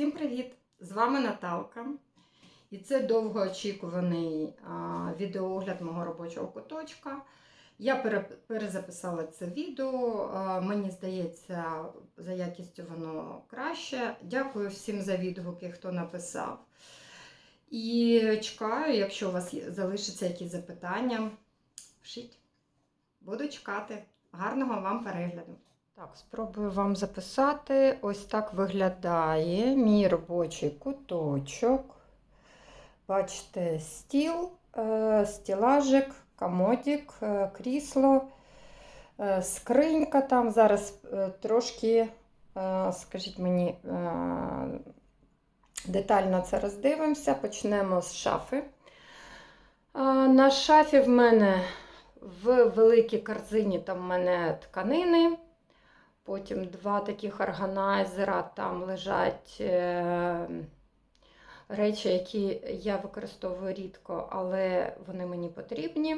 Всім привіт! З вами Наталка. І це довгоочікуваний відеоогляд мого робочого куточка. Я перезаписала це відео. Мені здається, за якістю воно краще. Дякую всім за відгуки, хто написав. І чекаю, якщо у вас залишаться якісь запитання, пишіть. Буду чекати. Гарного вам перегляду. Так, спробую вам записати. Ось так виглядає мій робочий куточок. Бачите, стіл, е, стілажик, комодик, е, крісло, е, скринька там. Зараз трошки, скажіть мені, детально це роздивимося. Почнемо з шафи. На шафі в мене в великій корзині там в мене тканини. Потім два таких органайзера, там лежать е, речі, які я використовую рідко, але вони мені потрібні.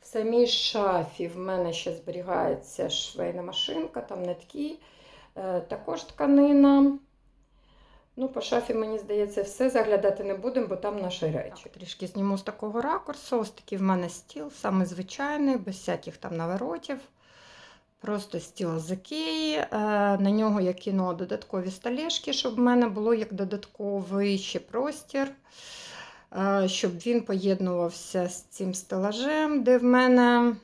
В самій шафі в мене ще зберігається швейна машинка, там нитки, е, також тканина. Ну, по шафі, мені здається, все заглядати не будемо, бо там наші речі. Так, трішки зніму з такого ракурсу. Ось такий в мене стіл, саме звичайний, без всяких там наворотів. Просто стіл з Ікеї. Е, На нього я кинула додаткові столешки, щоб в мене було як додатковий ще простір, е, щоб він поєднувався з цим стелажем, де в мене е,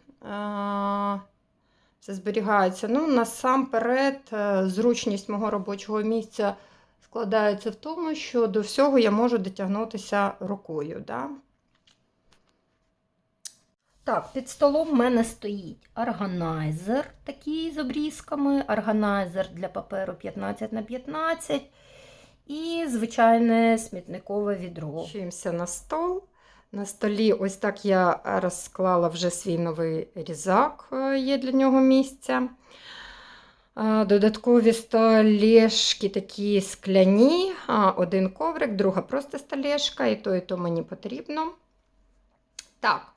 все зберігається. Ну, насамперед, зручність мого робочого місця складається в тому, що до всього я можу дотягнутися рукою. Да? Так, під столом в мене стоїть органайзер такий з обрізками, органайзер для паперу 15 на 15 і звичайне смітникове відро. Чимся на стол. На столі ось так я розклала вже свій новий різак, е, є для нього місця. Е, Додаткові столешки такі скляні, один коврик, друга просто столешка, і то, і то мені потрібно. Так,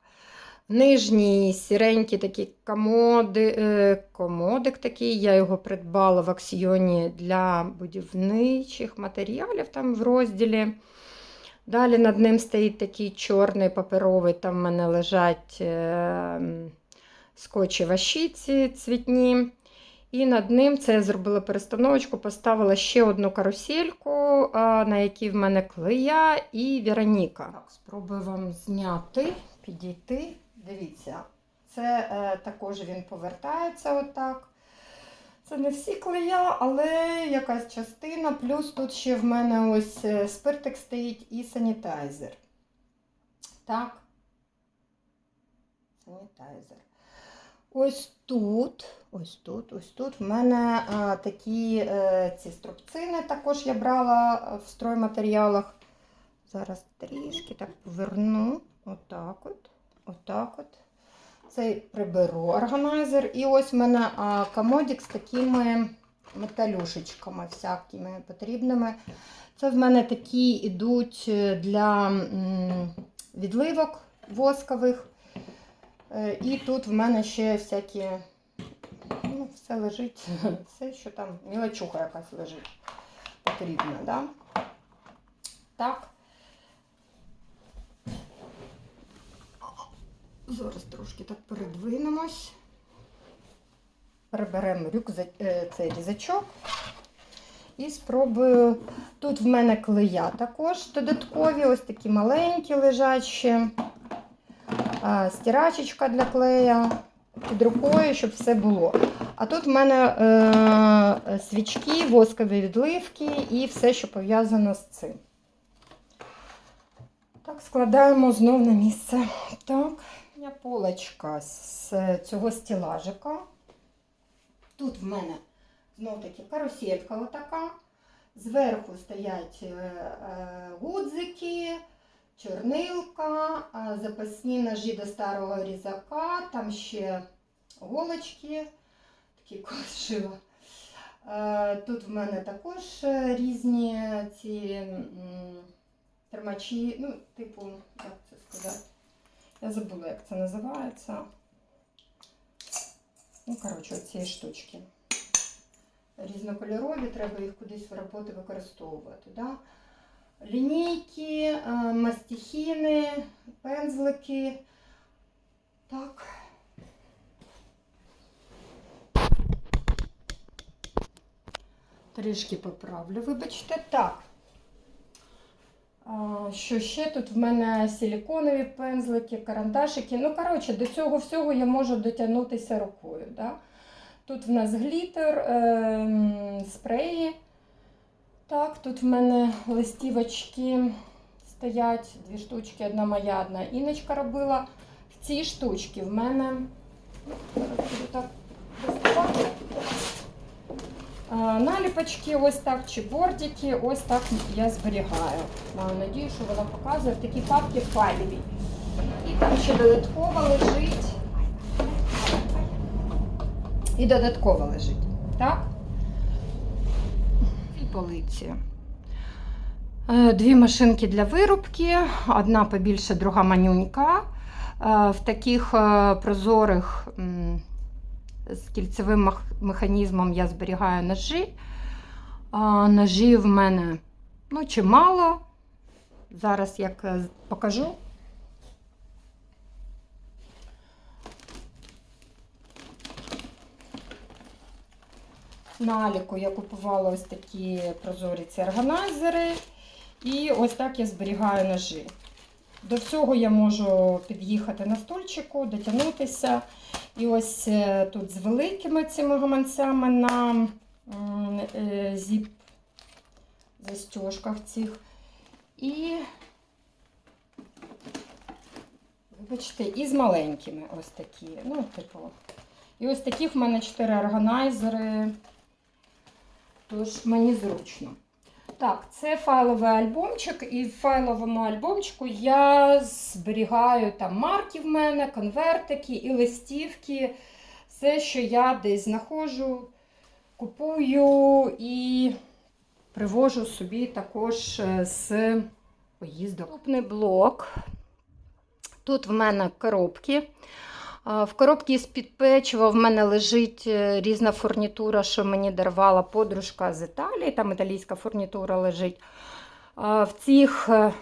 нижній сіренький такий комоди, е, комодик такий, я його придбала в аксіоні для будівничих матеріалів там в розділі. Далі над ним стоїть такий чорний паперовий, там в мене лежать е, скотчі вашіці цвітні. І над ним це я зробила перестановочку, поставила ще одну карусельку, на якій в мене клея і Вероніка. Так, спробую вам зняти, підійти. Дивіться, це е, також він повертається отак. Це не всі клея, але якась частина. Плюс тут ще в мене ось е, спиртик стоїть і санітайзер. Так. Санітайзер. Ось тут, ось тут, ось тут в мене а, такі е, ці струбцини також я брала в стройматеріалах. Зараз трішки так поверну. Отак от. Отак от. Цей приберу органайзер. І ось в мене а, комодик з такими металюшечками всякими потрібними. Це в мене такі йдуть е, для відливок воскових. Е, І тут в мене ще всякі, ну, все лежить, все, що там, мілочуха якась лежить потрібна, да? Так. Зараз трошки так передвинемось. Приберемо рюкзак, е, цей різачок. І спробую. Тут в мене клея також додаткові, ось такі маленькі. А, стирачечка для клея під рукою, щоб все було. А тут в мене е, свічки, воскові відливки і все, що пов'язано з цим. Так, складаємо знов на місце. Так, я полочка з цього стілажика. Тут в мене знов таки каруселька отака. Зверху стоять е, е, гудзики чорнилка, запасні ножі до старого різака, там ще голочки, такі шила. Е, Тут в мене також різні ці м, тримачі, ну, типу, як це сказати, я забула, як це називається. Ну, коротше, ці штучки. різнокольорові, треба їх кудись в роботи використовувати. Да? Лінійки, е, мастихіни, пензлики. Так. Трішки поправлю, вибачте. Так. Що ще тут в мене силіконові пензлики, карандашики. Ну, коротше, до цього всього я можу дотягнутися рукою. Да? Тут в нас глітер, ем, спреї. Так, тут в мене листівочки стоять, дві штучки, одна моя, одна Іночка робила. В цій штучці в мене зараз буду так доставати. А, Наліпочки ось так, чи бордики, ось так я зберігаю. Маю надію, що вона показує в такій папці файловій. І там ще додатково лежить. І додатково лежить. Так? І полиці. Е, Дві машинки для вирубки, одна побільше, друга манюнька. Е, В таких е, прозорих з кільцевим механізмом я зберігаю ножі. А, Ножі в мене ну, чимало. Зараз як е, покажу. На Аліку я купувала ось такі прозорі ці органайзери. І ось так я зберігаю ножі. До всього я можу під'їхати на стульчику, дотягнутися. І ось е, тут з великими цими гаманцями на е, зіп застежках цих. І, вибачте, і з маленькими ось такі. Ну, типу. І ось таких в мене 4 органайзери. Тож мені зручно. Так, це файловий альбомчик, і в файловому альбомчику я зберігаю там марки в мене, конвертики і листівки. Все, що я десь знаходжу, купую і привожу собі також е, з поїздок. Наступний блок. Тут в мене коробки. В коробці з-під печива в мене лежить е, різна фурнітура, що мені дарувала подружка з Італії. Там італійська фурнітура лежить. В цих е,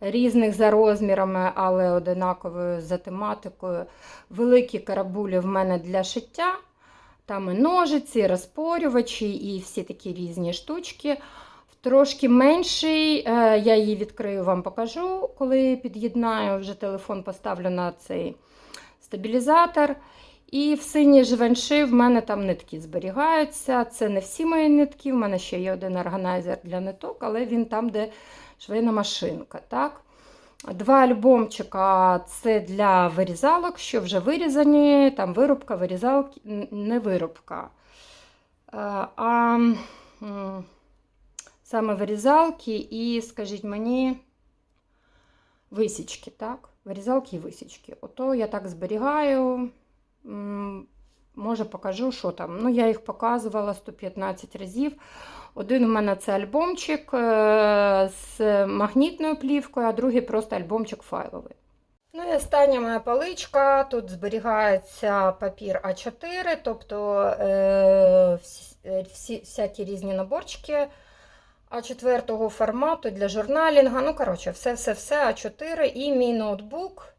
різних за розмірами, але одинаковою за тематикою, великі карабулі в мене для шиття. Там і ножиці, і розпорювачі, і всі такі різні штучки. Трошки менший, е, я її відкрию, вам покажу, коли під'єднаю, вже телефон поставлю на цей стабілізатор. І в синій живенши в мене там нитки зберігаються. Це не всі мої нитки. В мене ще є один органайзер для ниток, але він там, де швейна машинка. Так? Два альбомчика це для вирізалок, що вже вирізані, там вирубка, вирізалки, не вирубка. Е, А саме вирізалки і, скажіть мені, висічки, так? Вирізалки і висічки. Ото я так зберігаю. Може, покажу, що там. Ну, я їх показувала 115 разів. Один у мене це альбомчик з магнітною плівкою, а другий просто альбомчик файловий. Ну і остання моя паличка. Тут зберігається папір А4, тобто е, всі, е, всі, всякі різні наборчики А4 формату для журналінга. Ну, коротше, все-все-все А4 і мій ноутбук.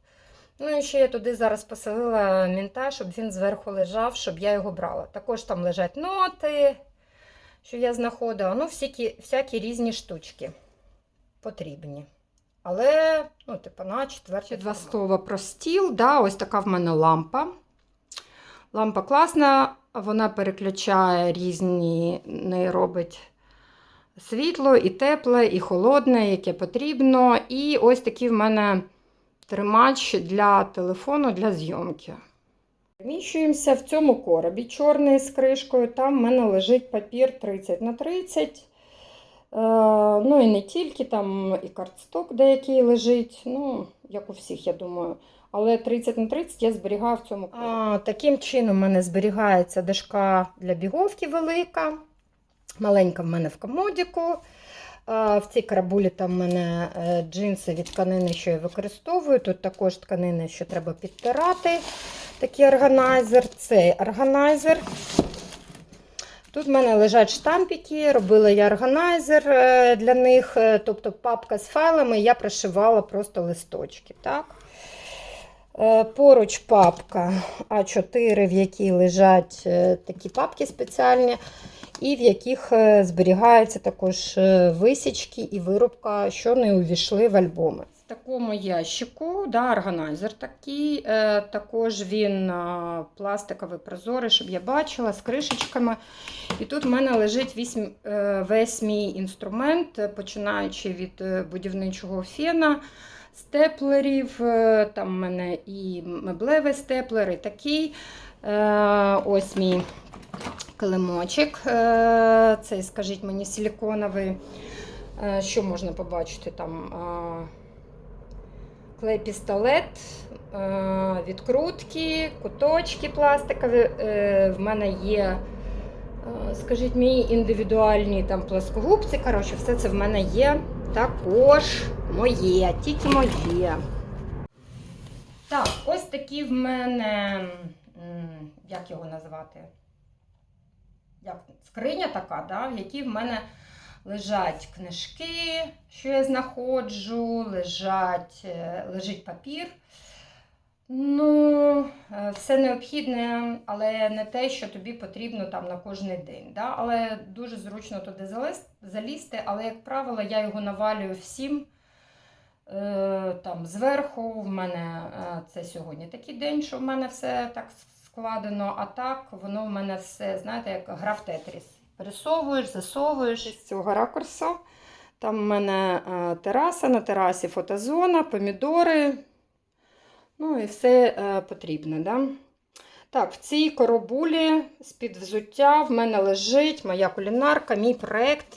Ну і ще я туди зараз поселила мінта, щоб він зверху лежав, щоб я його брала. Також там лежать ноти, що я знаходила. Ну, всякі, всякі різні штучки потрібні. Але, ну, типу, на четвертій два слова про стіл. Да, ось така в мене лампа. Лампа класна, вона переключає різні, не робить світло, і тепле, і холодне, яке потрібно. І ось такий в мене тримач для телефону для зйомки. Переміщуємося в цьому коробі чорний з кришкою. Там в мене лежить папір 30 на 30. Е, ну і не тільки, там і картсток деякий лежить. Ну, як у всіх, я думаю. Але 30 на 30 я зберігаю в цьому коробі. А, таким чином в мене зберігається дошка для біговки велика. Маленька в мене в комодіку. В цій карабулі там в мене е, джинсові тканини, що я використовую. Тут також тканини, що треба підтирати. Такий органайзер. Цей органайзер. Тут в мене лежать штампики, робила я органайзер е, для них, е, тобто папка з файлами, я пришивала просто листочки. Так? Поруч папка А4, в якій лежать такі папки спеціальні, і в яких е, зберігаються також е, висічки і вирубка, що не увійшли в альбоми. В такому ящику, да, органайзер такий, е, також він е, пластиковий прозорий, щоб я бачила, з кришечками. І тут в мене лежить весь, весь мій інструмент, е, починаючи від е, будівничого фена, степлерів. е, Там в мене і меблевий степлер, і такий. Е, Ось мій килимочок. Е, Цей, скажіть мені, силіконовий. Е, Що можна побачити там? Е, Клей-пістолет, е, відкрутки, куточки пластикові. В мене є, скажіть мені, індивідуальні там плоскогубці. Коротше, все це в мене є також моє, тільки моє. Так, ось такі в мене, як його назвати? Як скриня така, да, в якій в мене лежать книжки, що я знаходжу, лежать, е, лежить папір. Ну, е, все необхідне, але не те, що тобі потрібно там на кожен день. Да? Але дуже зручно туди залізти, але, як правило, я його навалюю всім. Е, Там зверху в мене це сьогодні такий день, що в мене все так складено, а так воно в мене все, знаєте, як гра в тетріс. Пересовуєш, засовуєш з цього ракурсу. Там в мене е, тераса, на терасі фотозона, помідори. Ну і все е, потрібне. Да? Так, в цій коробулі з-під взуття в мене лежить моя кулінарка, мій проєкт,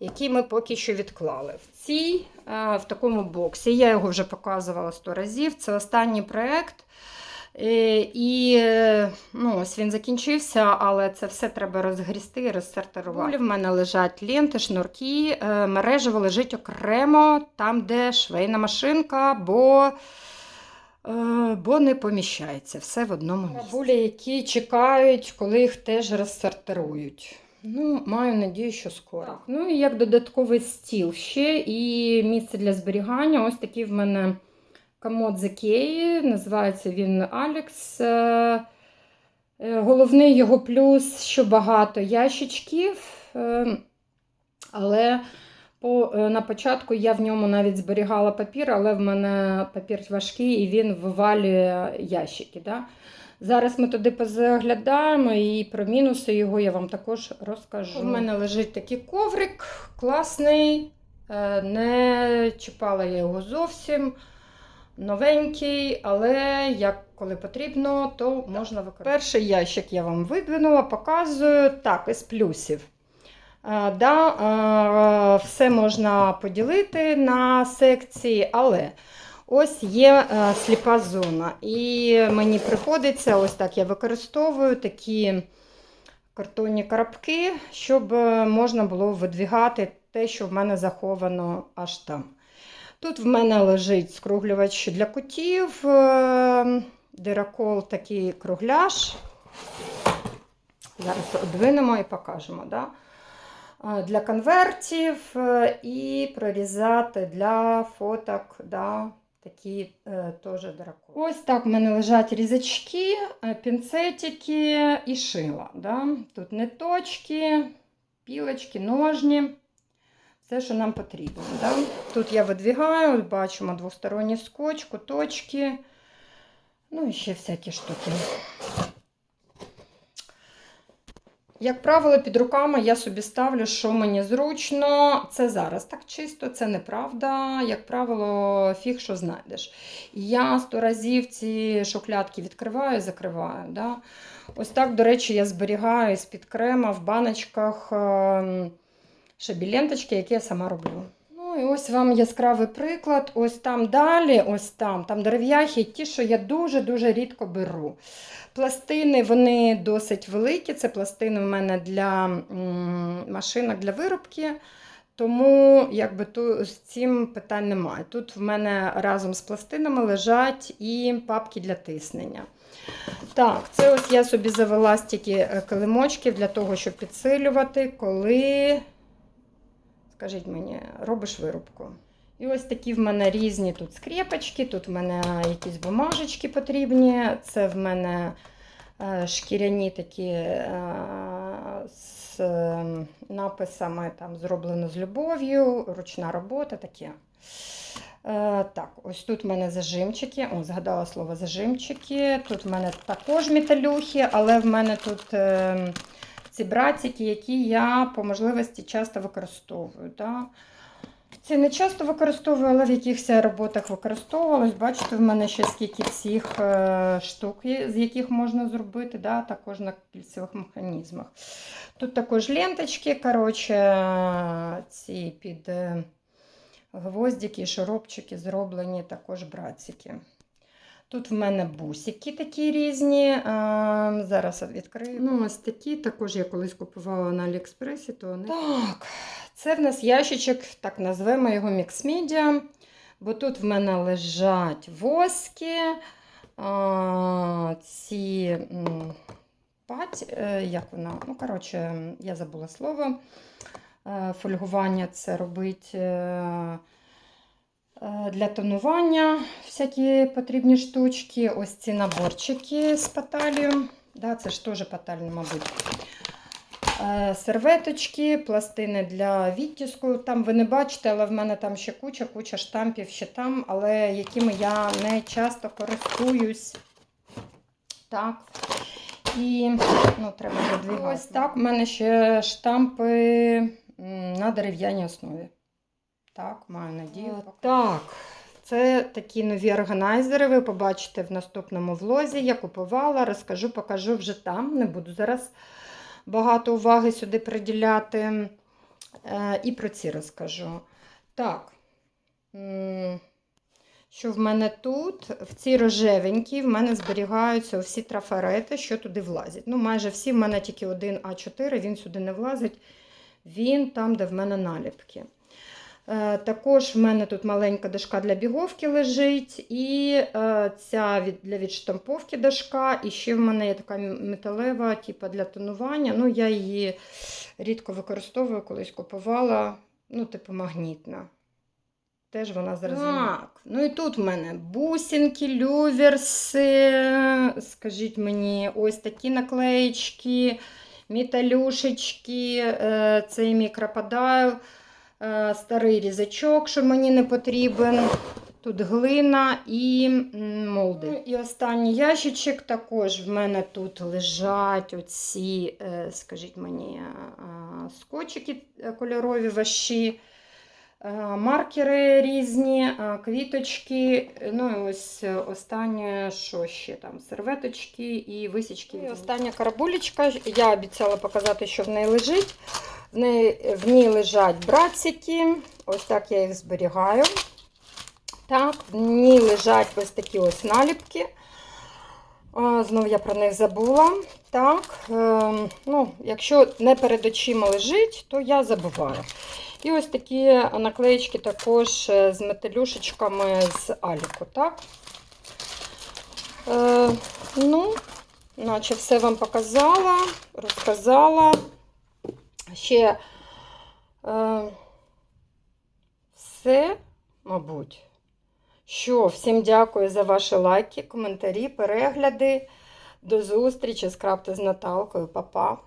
який ми поки що відклали. В цій, е, в такому боксі, я його вже показувала 100 разів. Це останній проєкт. Е, І е, ну, ось він закінчився, але це все треба розгрісти і розсортувати. В мене лежать ленти, шнурки, е, мережево лежить окремо, там, де швейна машинка, бо, бо не поміщається все в одному місці. Бабулі, які чекають, коли їх теж розсортирують. Ну, маю надію, що скоро. Так, ну і як додатковий стіл ще і місце для зберігання. Ось такий в мене комод з Ікеї, називається він Алекс. Е, е, Головний його плюс, що багато ящичків, е, але по, на початку я в ньому навіть зберігала папір, але в мене папір важкий і він вивалює ящики. Да? Зараз ми туди позаглядаємо і про мінуси його я вам також розкажу. У мене лежить такий коврик, класний, не чіпала я його зовсім. Новенький, але як коли потрібно, то можна використовувати. Перший ящик я вам видвинула, показую. Так, із плюсів. Е, да, е, все можна поділити на секції, але ось є е, сліпа зона. І мені приходиться, ось так я використовую такі картонні коробки, щоб можна було видвігати те, що в мене заховано аж там. Тут в мене лежить скруглювач для кутів, е, диракол такий кругляш. Зараз одвинемо і покажемо. Да? Е, Для конвертів е, і прорізати для фоток. Да? Такі е, теж диракол. Ось так в мене лежать різачки, пінцетики і шила. Да? Тут ниточки, пілочки, ножні. Все, що нам потрібно. Да? Тут я видвігаю, бачимо двосторонній скотч, куточки, ну і ще всякі штуки. Як правило, під руками я собі ставлю, що мені зручно. Це зараз так чисто, це неправда. Як правило, фіг що знайдеш. Я сто разів ці шухлядки відкриваю і закриваю. Да? Ось так, до речі, я зберігаю з-під крема в баночках. Ем, ленточки, які я сама роблю. Ну і ось вам яскравий приклад. Ось там далі, ось там, там дерев'яхи, ті, що я дуже-дуже рідко беру. Пластини вони досить великі. Це пластини в мене для машинок для виробки. Тому якби ту, з цим питань немає. Тут в мене разом з пластинами лежать і папки для тиснення. Так, це ось я собі завела стільки е, килимочків для того, щоб підсилювати, коли, скажіть мені, робиш вирубку. І ось такі в мене різні тут скрепочки, тут в мене якісь бумажечки потрібні. Це в мене е, шкіряні такі е, з написами там зроблено з любов'ю, ручна робота таке. Е, так, ось тут в мене зажимчики. О, згадала слово зажимчики. Тут в мене також металюхи, але в мене тут е, ці братики, які я по можливості часто використовую. Да? Ці не часто використовую, але в якихось роботах використовувалась. Бачите, в мене ще скільки цих е, штук, з яких можна зробити, да, також на кільцевих механізмах. Тут також ленточки, коротше, ці під е, гвоздики, шуропчики зроблені, також братики. Тут в мене бусики такі різні. е, Зараз відкрию. Ну, ось такі, також я колись купувала на Аліекспресі, то вони. Так, це в нас ящичок, так назвемо його мікс-медіа. Бо тут в мене лежать воски, а, ці пать, е, як вона? Ну, коротше, я забула слово. Е, Фольгування це робить е, для тонування всякі потрібні штучки. Ось ці наборчики з паталію. Да, це ж теж паталь, мабуть. Е, Серветочки, пластини для відтиску. Там ви не бачите, але в мене там ще куча, куча штампів ще там, але якими я не часто користуюсь. Так. І ну, треба задвигати. Ось так. в мене ще штампи на дерев'яній основі. Так, маю надію. Так. Це такі нові органайзери. Ви побачите в наступному влозі. Я купувала, розкажу, покажу вже там. Не буду зараз багато уваги сюди приділяти. Е, І про ці розкажу. Так. Що в мене тут? В цій рожевенькій в мене зберігаються всі трафарети, що туди влазять. Ну, майже всі в мене тільки один А4, він сюди не влазить. Він там, де в мене наліпки. Е, Також в мене тут маленька дошка для біговки лежить, і е, ця для відштамповки дошка. І ще в мене є така металева, типу для тонування. Ну, я її рідко використовую, колись купувала, ну, типу магнітна. Теж вона зараз. Так, ну і тут в мене бусинки, люверси. Скажіть мені, ось такі наклеєчки, металюшечки, е, цей мікроподайл. Е, старий різачок, що мені не потрібен. Тут глина і молди. Ну, І останній ящичок також в мене тут лежать оці, е, скажіть мені, е, скотчики кольорові ваші, маркери різні, е, квіточки. Ну і ось е, останнє, що ще там, серветочки і висічки. І остання карабулечка. Я обіцяла показати, що в неї лежить. В неї, в ній лежать братики. Ось так я їх зберігаю. Так, в ній лежать ось такі ось наліпки. А, Знов я про них забула. Так, е, ну, якщо не перед очима лежить, то я забуваю. І ось такі наклеїчки також е, з металюшечками з Аліку. Так? Е, ну, наче все вам показала, розказала. Ще е, все, мабуть. Що, всім дякую за ваші лайки, коментарі, перегляди. До зустрічі. Скрафти з Наталкою. Па-па.